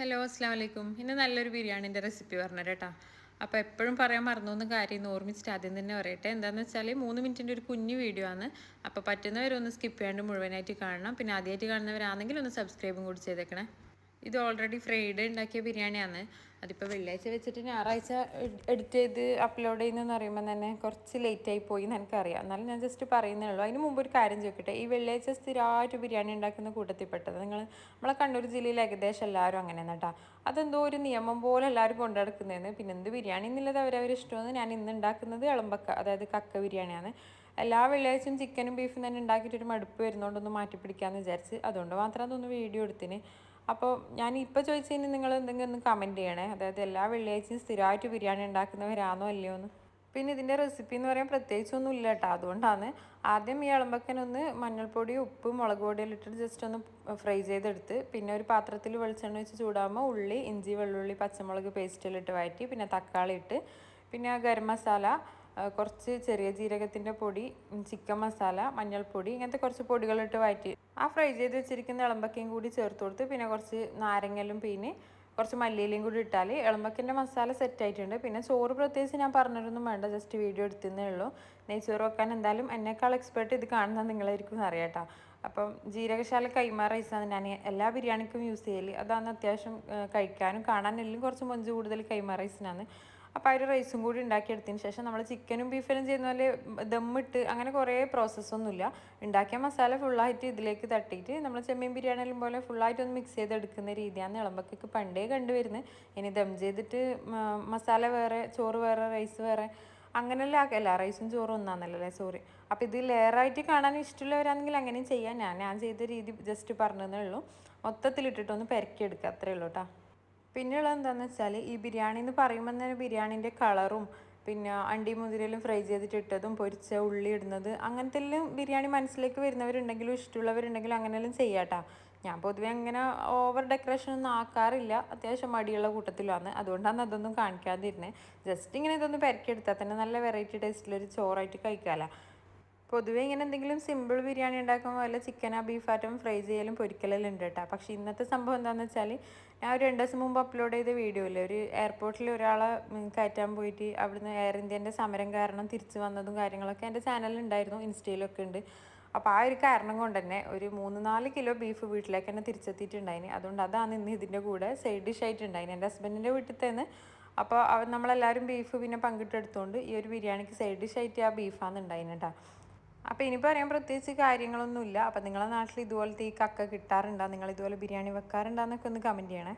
Hello അസ്സാം വലൈക്കും ഇന്ന് നല്ലൊരു ബിരിയാണിന്റെ റെസിപ്പി പറഞ്ഞു കേട്ടോ അപ്പോൾ എപ്പോഴും പറയാൻ മറന്നൊന്നും കാര്യം ഇന്ന് ഓർമ്മിച്ചിട്ട് ആദ്യം തന്നെ പറയട്ടെ. എന്താണെന്ന് വെച്ചാൽ മൂന്ന് മിനിറ്റിന്റെ ഒരു കുഞ്ഞു വീഡിയോ ആണ്. അപ്പോൾ പറ്റുന്നവരൊന്ന് സ്കിപ്പ് ചെയ്യാണ്ട് മുഴുവനായിട്ട് കാണണം. പിന്നെ ആദ്യമായിട്ട് കാണുന്നവരാണെങ്കിൽ ഒന്ന് സബ്സ്ക്രൈബും കൂടി ചെയ്തേക്കണേ. ഇത് ഓൾറെഡി ഫ്രൈഡ് ഉണ്ടാക്കിയ ബിരിയാണിയാണ്. അതിപ്പോൾ വെള്ളിയാഴ്ച വെച്ചിട്ട് ഞായറാഴ്ച എഡിറ്റ് ചെയ്ത് അപ്ലോഡ് ചെയ്യുന്നതെന്ന് പറയുമ്പോൾ തന്നെ കുറച്ച് ലേറ്റായി പോയി എന്ന് എനിക്കറിയാം. എന്നാലും ഞാൻ ജസ്റ്റ് പറയുന്നേ ഉള്ളൂ. അതിന് മുമ്പ് ഒരു കാര്യം ചോദിക്കട്ടെ? ഈ വെള്ളിയാഴ്ച സ്ഥിരമായിട്ട് ബിരിയാണി ഉണ്ടാക്കുന്ന കൂട്ടത്തിൽപ്പെട്ടത് നിങ്ങൾ നമ്മളെ കണ്ണൂർ ജില്ലയിൽ ഏകദേശം എല്ലാവരും അങ്ങനെയാണ് കേട്ടോ അതെന്തോ ഒരു നിയമം പോലെ എല്ലാവരും കൊണ്ടുനടക്കുന്നതെന്ന് പിന്നെ എന്ത് ബിരിയാണി എന്നുള്ളത് അവരവർ ഇഷ്ടമെന്ന് ഞാൻ ഇന്ന് ഉണ്ടാക്കുന്നത് ഇളമ്പക്ക അതായത് കക്ക ബിരിയാണിയാണ്. എല്ലാ വെള്ളിയാഴ്ചയും ചിക്കനും ബീഫും തന്നെ ഉണ്ടാക്കിയിട്ടൊരു മടുപ്പ് വരുന്നതുകൊണ്ടൊന്ന് മാറ്റി പിടിക്കാമെന്ന് വിചാരിച്ച്. അതുകൊണ്ട് മാത്രം അതൊന്ന് വീഡിയോ എടുത്തിന്. അപ്പോൾ ഞാൻ ഇപ്പോൾ ചോദിച്ചതിന് നിങ്ങൾ എന്തെങ്കിലും ഒന്ന് കമന്റ് ചെയ്യണേ. അതായത് എല്ലാ വെള്ളിയാഴ്ചയും സ്ഥിരമായിട്ട് ബിരിയാണി ഉണ്ടാക്കുന്നവരാണോ അല്ലയോ എന്ന് പിന്നെ ഇതിന്റെ റെസിപ്പി എന്ന് പറയാൻ പ്രത്യേകിച്ചൊന്നും ഇല്ല കേട്ടോ അതുകൊണ്ടാണ് ആദ്യം ഈ ഇളമ്പക്കനൊന്ന് മഞ്ഞൾപ്പൊടി ഉപ്പ് മുളക് പൊടിയെല്ലാം ഇട്ടിട്ട് ജസ്റ്റ് ഒന്ന് ഫ്രൈ ചെയ്തെടുത്ത് പിന്നെ ഒരു പാത്രത്തിൽ വെളിച്ചെണ്ണ വെച്ച് ചൂടാകുമ്പോൾ ഉള്ളി ഇഞ്ചി വെള്ളുള്ളി പച്ചമുളക് പേസ്റ്റിലിട്ട് വഴറ്റി പിന്നെ തക്കാളി ഇട്ട് പിന്നെ ഗരം മസാല കുറച്ച് ചെറിയ ജീരകത്തിന്റെ പൊടി ചിക്കൻ മസാല മഞ്ഞൾപ്പൊടി ഇങ്ങനത്തെ കുറച്ച് പൊടികളിട്ട് വഴറ്റി ആ ഫ്രൈ ചെയ്ത് വെച്ചിരിക്കുന്ന ഇളമ്പക്കയും കൂടി ചേർത്ത് കൊടുത്ത് പിന്നെ കുറച്ച് നാരങ്ങലും പിന്നെ കുറച്ച് മല്ലിയിലയും കൂടി ഇട്ടാൽ ഇളമ്പക്കിന്റെ മസാല സെറ്റ് ആയിട്ടുണ്ട്. പിന്നെ ചോറ് പ്രത്യേകിച്ച് ഞാൻ പറഞ്ഞിട്ടൊന്നും വേണ്ട ജസ്റ്റ് വീഡിയോ എടുത്തുന്നേ ഉള്ളൂ. നെയ്ച്ചോറ് വെക്കാൻ എന്തായാലും എന്നെക്കാൾ എക്സ്പേർട്ട് ഇത് കാണുന്നത് നിങ്ങളായിരിക്കും അറിയാട്ടോ അപ്പം ജീരകശാല കൈമാ റൈസാണ് ഞാൻ എല്ലാ ബിരിയാണിക്കും യൂസ് ചെയ്യൽ അതാണ് അത്യാവശ്യം കഴിക്കാനും കാണാനെല്ലാം കുറച്ച് മൊഞ്ച് കൂടുതൽ കൈമാ റൈസിനാണ് അപ്പോൾ ഒരു റൈസും കൂടി ഉണ്ടാക്കിയെടുത്തതിന് ശേഷം നമ്മൾ ചിക്കനും ബീഫിലും ചെയ്യുന്ന പോലെ ദമ്മിട്ട് അങ്ങനെ കുറേ പ്രോസസ്സൊന്നുമില്ല ഉണ്ടാക്കിയ മസാല ഫുള്ളായിട്ട് ഇതിലേക്ക് തട്ടിയിട്ട് നമ്മൾ ചെമ്മീൻ ബിരിയാണിയിലും പോലെ ഫുള്ളായിട്ട് ഒന്ന് മിക്സ് ചെയ്തെടുക്കുന്ന രീതിയാണ് ഇളമ്പക്കൊക്കെ പണ്ടേ കണ്ടുവരുന്നത്. ഇനി ദം ചെയ്തിട്ട് മസാല വേറെ ചോറ് വേറെ റൈസ് വേറെ അങ്ങനെയല്ല എല്ലാ റൈസും ചോറും ഒന്നാന്നല്ലേ സോറി അപ്പോൾ ഇത് ലെയറായിട്ട് കാണാൻ ഇഷ്ടമുള്ളവരാണെങ്കിൽ അങ്ങനെയും ചെയ്യാം. ഞാൻ ഞാൻ ചെയ്ത രീതി ജസ്റ്റ് പറഞ്ഞതേ ഉള്ളൂ. മൊത്തത്തിലിട്ടിട്ടൊന്ന് പെരക്കിയെടുക്കുക അത്രേ ഉള്ളൂ കേട്ടോ പിന്നെയുള്ളത് എന്താണെന്ന് വെച്ചാൽ ഈ ബിരിയാണി എന്ന് പറയുമ്പോൾ തന്നെ ബിരിയാണീന്റെ കളറും പിന്നെ അണ്ടി മുതിരയിലും ഫ്രൈ ചെയ്തിട്ട് ഇട്ടതും പൊരിച്ച ഉള്ളി ഇടുന്നത് അങ്ങനത്തെ എല്ലാം ബിരിയാണി മനസ്സിലേക്ക് വരുന്നവരുണ്ടെങ്കിലും ഇഷ്ടമുള്ളവരുണ്ടെങ്കിലും അങ്ങനെയെല്ലാം ചെയ്യാട്ടാ. ഞാൻ പൊതുവെ അങ്ങനെ ഓവർ ഡെക്കറേഷൻ ഒന്നും ആക്കാറില്ല. അത്യാവശ്യം മടിയുള്ള കൂട്ടത്തിലാണ്. അതുകൊണ്ടാണ് അതൊന്നും കാണിക്കാതിരുന്നത് ജസ്റ്റ് ഇങ്ങനെ ഇതൊന്ന് പെരക്കിയെടുത്താൽ തന്നെ നല്ല വെറൈറ്റി ടേസ്റ്റിലൊരു ചോറായിട്ട് കഴിക്കാമല്ലോ പൊതുവേ ഇങ്ങനെ എന്തെങ്കിലും സിമ്പിൾ ബിരിയാണി ഉണ്ടാക്കുമ്പോൾ വല്ല ചിക്കനോ ബീഫാറ്റും ഫ്രൈ ചെയ്യലും പൊരിക്കലെല്ലാം ഉണ്ട് കേട്ടോ. പക്ഷേ ഇന്നത്തെ സംഭവം എന്താണെന്ന് വെച്ചാൽ ഞാൻ ഒരു രണ്ട് ദിവസം മുമ്പ് അപ്ലോഡ് ചെയ്ത വീഡിയോ ഇല്ലേ ഒരു എയർപോർട്ടിൽ ഒരാളെ കയറ്റാൻ പോയിട്ട് അവിടുന്ന് എയർ ഇന്ത്യന്റെ സമരം കാരണം തിരിച്ചു വന്നതും കാര്യങ്ങളൊക്കെ എന്റെ ചാനലുണ്ടായിരുന്നു ഇൻസ്റ്റയിലൊക്കെ ഉണ്ട്. അപ്പോൾ ആ ഒരു കാരണം കൊണ്ട് തന്നെ ഒരു മൂന്ന് നാല് കിലോ ബീഫ് വീട്ടിലേക്ക് തന്നെ തിരിച്ചെത്തിയിട്ടുണ്ടായിന്. അതുകൊണ്ട് അതാണ് ഇന്ന് ഇതിന്റെ കൂടെ സൈഡ് ഡിഷ് ആയിട്ടുണ്ടായിന്. എന്റെ ഹസ്ബൻഡിന്റെ വീട്ടിൽ തന്നെ അപ്പോൾ നമ്മളെല്ലാവരും ബീഫ് പിന്നെ പങ്കിട്ടെടുത്തുകൊണ്ട് ഈ ഒരു ബിരിയാണിക്ക് സൈഡ് ഡിഷ് ആയിട്ട് ആ ബീഫാണ് ഉണ്ടായിന് കേട്ടോ. അപ്പോൾ ഇനി പറയാൻ പ്രത്യേകിച്ച് കാര്യങ്ങളൊന്നുമില്ല. അപ്പോൾ നിങ്ങളെ നാട്ടിൽ ഇതുപോലത്തെ ഈ കക്ക കിട്ടാറുണ്ടോ? നിങ്ങൾ ഇതുപോലെ ബിരിയാണി വെക്കാറുണ്ടോ? എന്നൊക്കെ ഒന്ന് കമന്റ് ചെയ്യണേ.